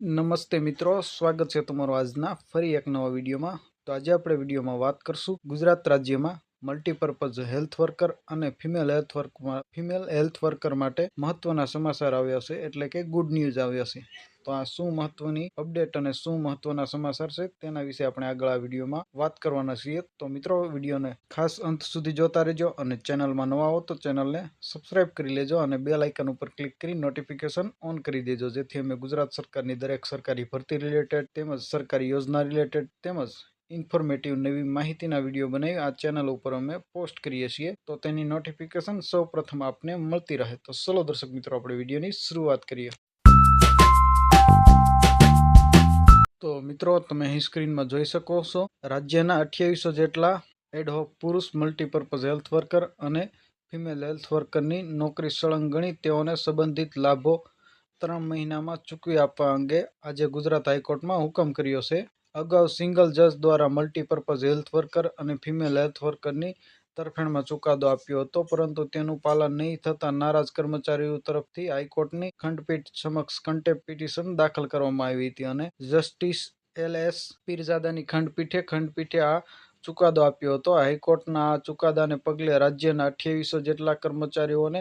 નમસ્તે મિત્રો, સ્વાગત છે તમારું આજના ફરી એક નવા વિડીયોમાં. તો આજે આપણે વિડીયોમાં વાત કરશું ગુજરાત રાજ્યમાં મલ્ટીપર્પઝ હેલ્થ વર્કર અને ફિમેલ હેલ્થ વર્કમાં ફિમેલ હેલ્થ વર્કર માટે મહત્વના સમાચાર આવ્યા છે, એટલે કે ગુડ ન્યૂઝ આવ્યા છે. તો આ શું મહત્વની અપડેટ અને શું મહત્વના સમાચાર છે તેના વિશે આપણે આગળ આ વિડીયોમાં વાત કરવાના છીએ. તો મિત્રો, વિડીયોને ખાસ અંત સુધી જોતા રહેજો અને ચેનલમાં નવા હો તો ચેનલને સબસ્ક્રાઇબ કરી લેજો અને બે લાઇકન ઉપર ક્લિક કરી નોટિફિકેશન ઓન કરી દેજો, જેથી અમે ગુજરાત સરકારની દરેક સરકારી ભરતી રિલેટેડ તેમજ સરકારી યોજના રિલેટેડ તેમજ ઇન્ફોર્મેટિવ નવી માહિતીના વીડિયો બનાવી આ ચેનલ ઉપર અમે પોસ્ટ કરીએ છીએ. તો તેની નોટિફિકેશન સૌ પ્રથમ આપને મળતી રહે. તો ચલો દર્શક મિત્રો, આપણે વિડીયોની શરૂઆત કરીએ. તો મિત્રો, તમે અહીં સ્ક્રીનમાં જોઈ શકો છો, રાજ્યના અઠ્યાવીસો જેટલા એડહોક પુરુષ મલ્ટીપર્પઝ હેલ્થ વર્કર અને ફિમેલ હેલ્થ વર્કરની નોકરી સળંગ ગણી તેઓને સંબંધિત લાભો ત્રણ મહિનામાં ચૂકવી આપવા અંગે આજે ગુજરાત હાઈકોર્ટમાં હુકમ કર્યો છે. અગાઉ સિંગલ જજ દ્વારા મલ્ટીપર્પઝ હેલ્થ વર્કર અને ફિમેલ હેલ્થ વર્કરની તરફેણમાં ચુકાદો આપ્યો હતો, પરંતુ તેનું પાલન નહીં થતાં નારાજ કર્મચારીઓ તરફથી હાઈકોર્ટની ખંડપીઠ સમક્ષ કન્ટેમ્પ પિટિશન દાખલ કરવામાં આવી હતી અને જસ્ટિસ એલ એસ પીરઝાદાની ખંડપીઠે ખંડપીઠે આ ચુકાદો આપ્યો હતો. હાઈકોર્ટના આ ચુકાદાને પગલે રાજ્યના અઠ્યાવીસો જેટલા કર્મચારીઓને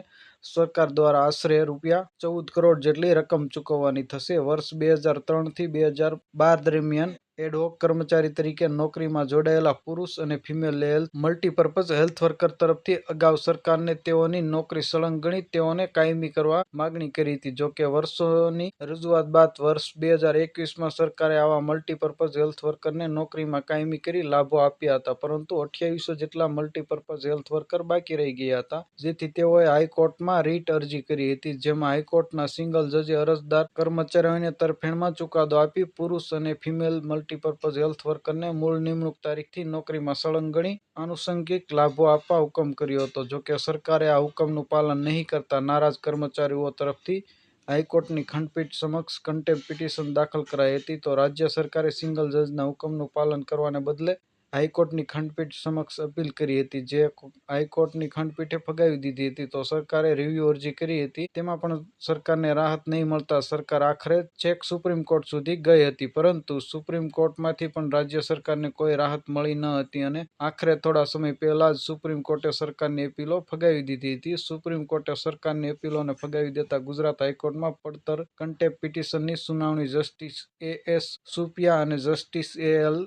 સરકાર દ્વારા આશરે રૂપિયા ચૌદ કરોડ જેટલી રકમ ચૂકવવાની થશે. વર્ષ બે હજાર ત્રણથી બે હજાર બાર દરમિયાન એડહોક કર્મચારી તરીકે નોકરીમાં જોડાયેલા પુરુષ અને female health multipurpose health worker તરફથી અગાઉ સરકારને તેઓની નોકરી સળંગ ગણી તેઓને કાયમી કરવા માગણી કરી હતી. જોકે વર્ષોની રજૂઆત બાદ વર્ષ બે હજાર એકવીસમાં સરકારે આવા મલ્ટીપર્પઝ હેલ્થ વર્કરને નોકરીમાં કાયમી કરી લાભો આપ્યા હતા. પરંતુ અઠ્યાવીસો જેટલા મલ્ટીપર્પઝ હેલ્થ વર્કર બાકી રહી ગયા હતા, જેથી તેઓએ હાઈકોર્ટમાં રીટ અરજી કરી હતી, જેમાં હાઈકોર્ટના સિંગલ જજે અરજદાર કર્મચારીઓને તરફેણમાં ચુકાદો આપી પુરુષ અને ફિમેલ મલ્ટીપર્પઝ હેલ્થ વર્કરને મૂળ નિમણૂક તારીખથી નોકરીમાં સળંગણી આનુષંગિક લાભો આપવા હુકમ કર્યો હતો. જોકે સરકારે આ હુકમનું પાલન નહીં કરતા નારાજ કર્મચારીઓ તરફથી હાઈકોર્ટની ખંડપીઠ સમક્ષ કન્ટેમ્પ પિટિશન દાખલ કરાઈ હતી. તો રાજ્ય સરકારે સિંગલ જજના હુકમનું પાલન કરવાને બદલે હાઈકોર્ટની ખંડપીઠ સમક્ષ અપીલ કરી હતી. જે હાઈકોર્ટની ખંડપીઠે ફગાવી દીધી હતી. તો સરકારે રિવ્યુ અરજી કરી હતી. તેમાં પણ સરકારને રાહત નહીં મળતા સરકાર આખરે છેક સુપ્રીમ કોર્ટ સુધી ગઈ હતી. પરંતુ સુપ્રીમ કોર્ટમાંથી પણ રાજ્ય સરકારને કોઈ રાહત મળી ન હતી અને આખરે થોડા સમય પહેલા જ સુપ્રીમ કોર્ટે સરકારની અપીલો ફગાવી દીધી હતી. સુપ્રીમ કોર્ટે સરકારની અપીલોને ફગાવી દેતા ગુજરાત હાઈકોર્ટમાં પડતર કન્ટેપ પિટિશનની સુનાવણી જસ્ટિસ એ એસ સુપિયા અને જસ્ટિસ એ એલ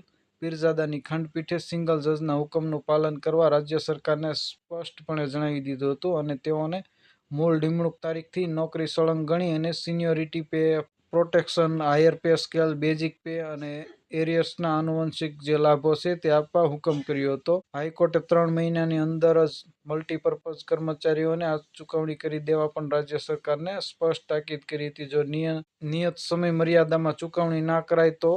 પીરઝાદાની ખંડપીઠે સિંગલ જજના હુકમનું પાલન કરવા રાજ્ય સરકારને સ્પષ્ટપણે જણાવી દીધું હતું અને તેઓને મૂળ નિમણૂક તારીખથી નોકરી સળંગ ગણી અને seniority pay protection, higher pay scale, basic pay અને એરિયર્સના આનુવંશિક જે લાભો છે તે આપવા હુકમ કર્યો હતો. હાઈકોર્ટે ત્રણ મહિનાની અંદર જ મલ્ટીપર્પઝ કર્મચારીઓને આ ચૂકવણી કરી દેવા પણ રાજ્ય સરકારને સ્પષ્ટ તાકીદ કરી હતી. જો નિયત સમય મર્યાદામાં ચૂકવણી ના કરાય તો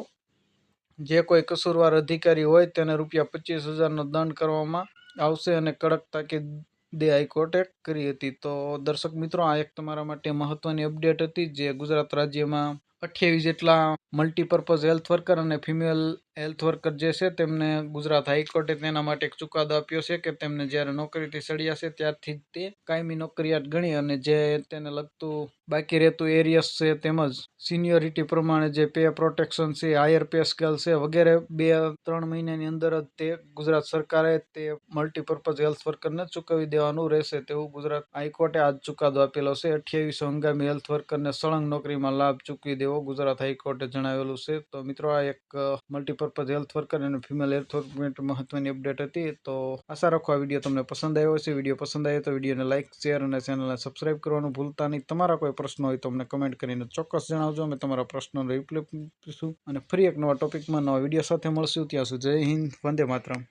જે કોઈ કસૂરવાર અધિકારી હોય તેને રૂપિયા પચીસ હજારનો દંડ કરવામાં આવશે અને કડક તાકીદે હાઈકોર્ટે કરી હતી. તો દર્શક મિત્રો, આ એક તમારા માટે મહત્વની અપડેટ હતી, જે ગુજરાત રાજ્યમાં અઠ્યાવીસ જેટલા મલ્ટીપર્પઝ હેલ્થ વર્કર અને ફિમેલ હેલ્થ વર્કર જે છે તેમને ગુજરાત હાઈકોર્ટે તેના માટે એક ચુકાદો આપ્યો છે કે તેમને જ્યારે નોકરીથી સળિયા છે ત્યારથી તે કાયમી નોકરિયાત ગણી અને જે તેને લગતું બાકી રહેતું એરિયસ છે તેમજ સિનિયોરિટી પ્રમાણે જે પે પ્રોટેક્શન છે હાયર પે સ્કેલ છે વગેરે બે ત્રણ મહિનાની અંદર જ તે ગુજરાત સરકારે તે મલ્ટીપર્પઝ હેલ્થ વર્કરને ચૂકવી દેવાનું રહેશે તેવું ગુજરાત હાઈકોર્ટે આજ ચુકાદો આપેલો છે. અઠ્યાવીસો હંગામી હેલ્થ વર્કરને સળંગ નોકરીમાં લાભ ચૂકવી દેવો ગુજરાત હાઈકોર્ટે જણાવેલું છે. તો મિત્રો આ એક મલ્ટીપર્પઝ હેલ્થ વર્કર અને ફિમેલ હેલ્થ વર્ક મહત્વની અપડેટ હતી. તો આશા રાખો આ વીડિયો તમને પસંદ આવ્યો છે વીડિયો પસંદ આવ્યો તો વિડીયોને લાઇક શેર અને ચેનલને સબસ્ક્રાઇબ કરવાનું ભૂલતા નહીં. તમારા કોઈ પ્રશ્નો હોય તો અમને કમેન્ટ કરીને ચોક્કસ જણાવજો. અમે તમારા પ્રશ્નોનો રિપ્લાય આપીશું. અને ફરી એક નવા ટોપિકમાં નવા વીડિયો સાથે મળશું. ત્યાં સુધી જય હિન્દ, વંદે માતરમ.